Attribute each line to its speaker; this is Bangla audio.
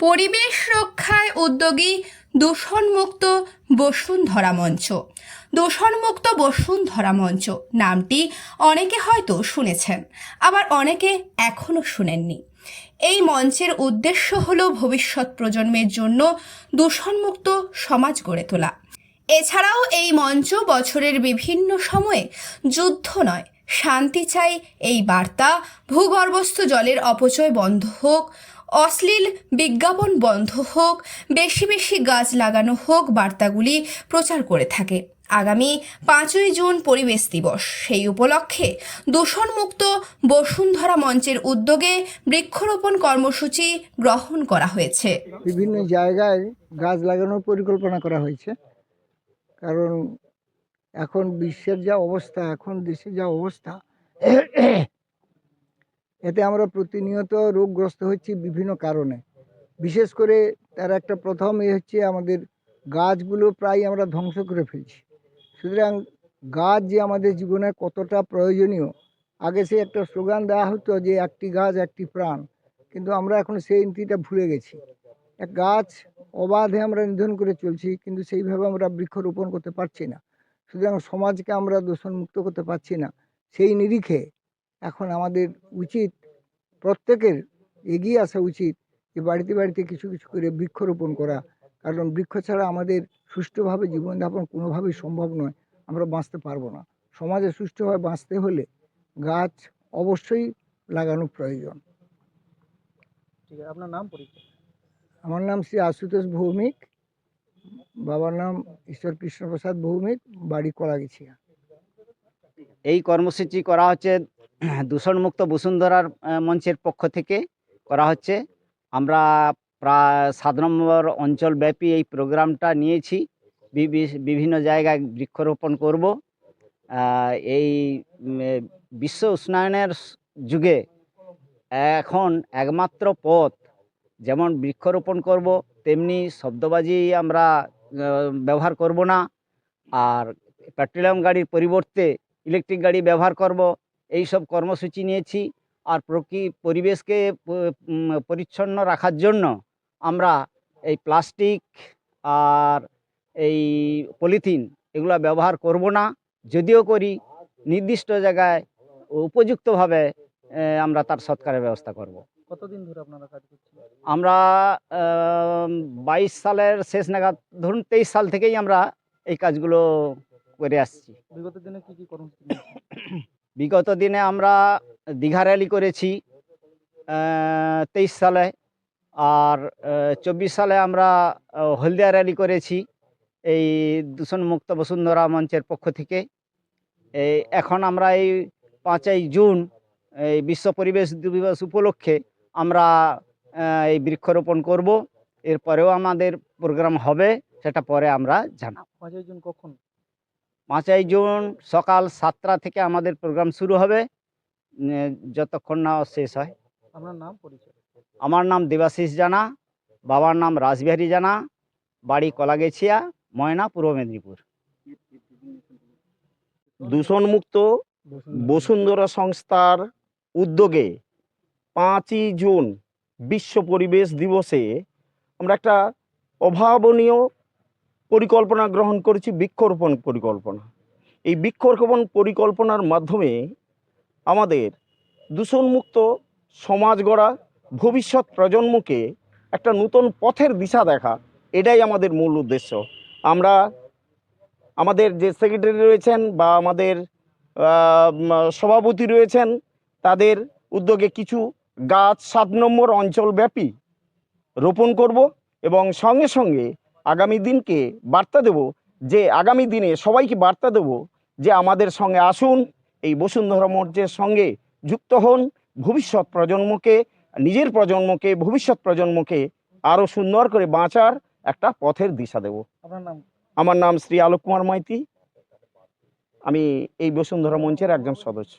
Speaker 1: পরিবেশ রক্ষায় উদ্যোগী দূষণমুক্ত বসুন্ধরা মঞ্চ। দূষণমুক্ত বসুন্ধরা মঞ্চ। নামটি অনেকে হয়তো শুনেছেন, আবার অনেকে এখনও শুনেননি। এই মঞ্চের উদ্দেশ্য হল ভবিষ্যৎ প্রজন্মের জন্য দূষণমুক্ত সমাজ গড়ে তোলা। এছাড়াও এই মঞ্চ বছরের বিভিন্ন সময়ে যুদ্ধ নয়, শান্তি চাই এই বার্তা। ভূগর্ভস্থ জলের অপচয় বন্ধ হোক অশ্লীল বিজ্ঞাপন বন্ধ হোক, বেশি বেশি গাছ লাগানো হোক বার্তাগুলি প্রচার করে থাকে। আগামী পাঁচই জুন পরিবেশ দিবস। সেই উপলক্ষে দূষণমুক্ত বসুন্ধরা মঞ্চের উদ্যোগে বৃক্ষরোপণ কর্মসূচি গ্রহণ করা হয়েছে।
Speaker 2: বিভিন্ন জায়গায় গাছ লাগানোর পরিকল্পনা করা হয়েছে। কারণ এখন বিশ্বের যা অবস্থা, এখন দেশের যা অবস্থা এতে আমরা প্রতিনিয়ত রোগগ্রস্ত হচ্ছি বিভিন্ন কারণে। বিশেষ করে তার একটা প্রথম এ হচ্ছে আমাদের গাছগুলো প্রায় আমরা ধ্বংস করে ফেলছি। সুতরাং গাছ যে আমাদের জীবনে কতটা প্রয়োজনীয়, আগে সে একটা স্লোগান দেওয়া হতো যে একটি গাছ একটি প্রাণ, কিন্তু আমরা এখন সেই নীতিটা ভুলে গেছি। এক গাছ অবাধে আমরা নিধন করে চলছি, কিন্তু সেইভাবে আমরা বৃক্ষরোপণ করতে পারছি না। সুতরাং সমাজকে আমরা দূষণমুক্ত করতে পারছি না। সেই নিরিখে এখন আমাদের উচিত প্রত্যেকের এগিয়ে আসা উচিত যে বাড়িতে বাড়িতে কিছু কিছু করে বৃক্ষরোপণ করা। কারণ বৃক্ষ ছাড়া আমাদের সুষ্ঠুভাবে জীবনযাপন কোনোভাবেই সম্ভব নয়। আমরা বাঁচতে পারব না। সমাজে সুষ্ঠুভাবে বাঁচতে হলে গাছ অবশ্যই লাগানো প্রয়োজন।
Speaker 3: ঠিক আছে আপনার নাম পরিচয়?
Speaker 2: আমার নাম শ্রী আশুতোষ ভৌমিক বাবার নাম ঈশ্বর কৃষ্ণপ্রসাদ ভৌমিক বাড়ি কলাগেছিয়া।
Speaker 4: এই কর্মসূচি করা হচ্ছে দূষণমুক্ত বসুন্ধরার মঞ্চের পক্ষ থেকে করা হচ্ছে। আমরা প্রায় সাত নম্বর অঞ্চলব্যাপী এই প্রোগ্রামটা নিয়েছি। বিভি- বিভিন্ন জায়গায় বৃক্ষরোপণ করব। এই বিশ্ব উষ্ণায়নের যুগে এখন একমাত্র পথ যেমন বৃক্ষরোপণ করব, তেমনি শব্দবাজি আমরা ব্যবহার করব না। আর পেট্রোলিয়াম গাড়ির পরিবর্তে ইলেকট্রিক গাড়ি ব্যবহার করব। এই সব কর্মসূচি নিয়েছি আর প্রকৃ পরিবেশকে পরিচ্ছন্ন রাখার জন্য আমরা এই প্লাস্টিক আর এই পলিথিন এগুলো ব্যবহার করব না যদিও করি নির্দিষ্ট জায়গায় উপযুক্তভাবে আমরা তার সৎকারের ব্যবস্থা করব।
Speaker 3: কতদিন ধরে আপনারা কাজ করছেন
Speaker 4: আমরা বাইশ সালের শেষ নাগাদ ধরুন তেইশ সাল থেকেই আমরা এই কাজগুলো করে আসছি
Speaker 3: বিগত দিনে কি কি কর্মসূচি?
Speaker 4: বিগত দিনে আমরা দীঘা র্যালি করেছি তেইশ সালে আর চব্বিশ সালে আমরা হলদিয়া র্যালি করেছি এই দূষণমুক্ত বসুন্ধরা মঞ্চের পক্ষ থেকে। এই এখন আমরা এই পাঁচই জুন, এই বিশ্ব পরিবেশ দিবস উপলক্ষে আমরা এই বৃক্ষরোপণ করব। এরপরেও আমাদের প্রোগ্রাম হবে, সেটা পরে আমরা জানাব।
Speaker 3: পাঁচই জুন কখন?
Speaker 4: পাঁচই জুন সকাল সাতটা থেকে আমাদের প্রোগ্রাম শুরু হবে। যতক্ষণ না শেষ হয়।
Speaker 3: আপনার নাম পরিচয়?
Speaker 4: আমার নাম দেবাশিস জানা বাবার নাম রাসবিহারী জানা বাড়ি কলাগেছিয়া ময়না পূর্ব মেদিনীপুর।
Speaker 5: দূষণমুক্ত বসুন্ধরা সংস্থার উদ্যোগে পাঁচই জুন বিশ্ব পরিবেশ দিবসে আমরা একটা অভাবনীয় পরিকল্পনা গ্রহণ করেছি, বৃক্ষরোপণ পরিকল্পনা। এই বৃক্ষরোপণ পরিকল্পনার মাধ্যমে আমাদের দূষণমুক্ত সমাজ গড়া, ভবিষ্যৎ প্রজন্মকে একটা নতুন পথের দিশা দেখা, এটাই আমাদের মূল উদ্দেশ্য। আমরা আমাদের যে সেক্রেটারি রয়েছেন বা আমাদের সভাপতি রয়েছেন, তাদের উদ্যোগে কিছু গাছ সাত নম্বর অঞ্চলব্যাপী রোপণ করব এবং সঙ্গে সঙ্গে আগামী দিনকে বার্তা দেব যে আগামী দিনে সবাইকে বার্তা দেব যে আমাদের সঙ্গে আসুন এই বসুন্ধরা মঞ্চের সঙ্গে যুক্ত হন ভবিষ্যৎ প্রজন্মকে নিজের প্রজন্মকে ভবিষ্যৎ প্রজন্মকে আরও সুন্দর করে বাঁচার একটা পথের দিশা দেব।
Speaker 3: আপনার নাম?
Speaker 5: আমার নাম শ্রী আলোক কুমার মাইতি। আমি এই বসুন্ধরা মঞ্চের একজন সদস্য।